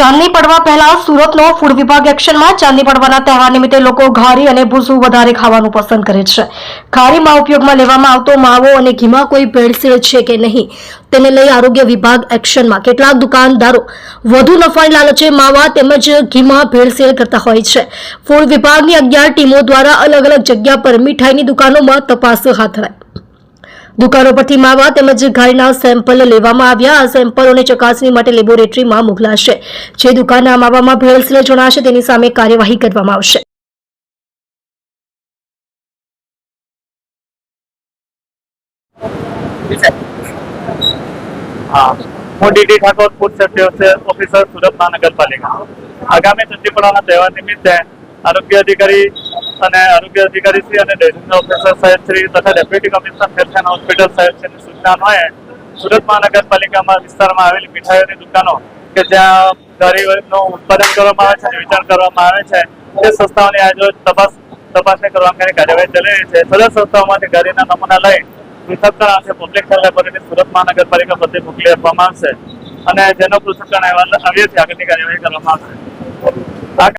ચાંદની પડવા પહેલા સુરતનો ફૂડ વિભાગ એક્શનમાં ચાંદની પડવાના તહેવાર નિમિત્તે લોકો ઘારી અને ભૂસું વધારે ખાવાનું પસંદ કરે છે. ઘારીમાં ઉપયોગમાં લેવામાં આવતો માવો અને ઘીમાં કોઈ ભેળસેળ છે કે નહીં, તેને લઈ આરોગ્ય વિભાગ એક્શનમાં કેટલાક દુકાનદારો વધુ નફાની લાલચે માવા તેમજ ઘીમાં ભેળસેળ કરતા હોય છે. ફૂડ વિભાગની અગિયાર ટીમો દ્વારા અલગ અલગ જગ્યા પર મીઠાઈની દુકાનોમાં તપાસ હાથ ધરાઈ. દુકાનો પરથી માવા તેમજ ઘારીના સેમ્પલ લેવામાં આવ્યા. આ સેમ્પલોની ચકાસણી માટે લેબોરેટરીમાં મોકલાશે. જે દુકાનના માવામાં ભેળસેળ જણાશે, તેની સામે કાર્યવાહી કરવામાં આવશે. હા. DD Thakor food safety officer Surat મહાનગરપાલિકા આગામી ચંદીપડાના તહેવાર નિમિત્તે આરોગ્ય અધિકારી અને આરોગ્ય અધિકારી શ્રી અને રેજનલ ઓફિસર સાહેબ શ્રી તથા ડેપ્યુટી કમિશનર એન્ડ હોસ્પિટલ સાહેબ શ્રીની સૂચના અન્વયે સુરત મહાનગરપાલિકામાં વિસ્તારમાં આવેલી મીઠાઈઓની દુકાનો કે જ્યાં ગરીબનું ઉત્પાદન કરવામાં આવે છે અને વિચાર કરવામાં આવે છે તે સંસ્થાઓની આજે તપાસ તપાસણી કરવા અંગેની કાર્યવાહી ચાલી રહી છે. સદર સંસ્થાઓમાંથી ગાડીના નમૂના લઈ પૃથ્થકરણ આવશે પબ્લિક હેલ્થ લેબોરેટરી સુરત મહાનગરપાલિકા પ્રત્યે મોકલી આપવામાં આવશે અને જેનો પૃથ્થકરણ અહેવાલ આવ્યો છે, આગળની કાર્યવાહી કરવામાં આવશે.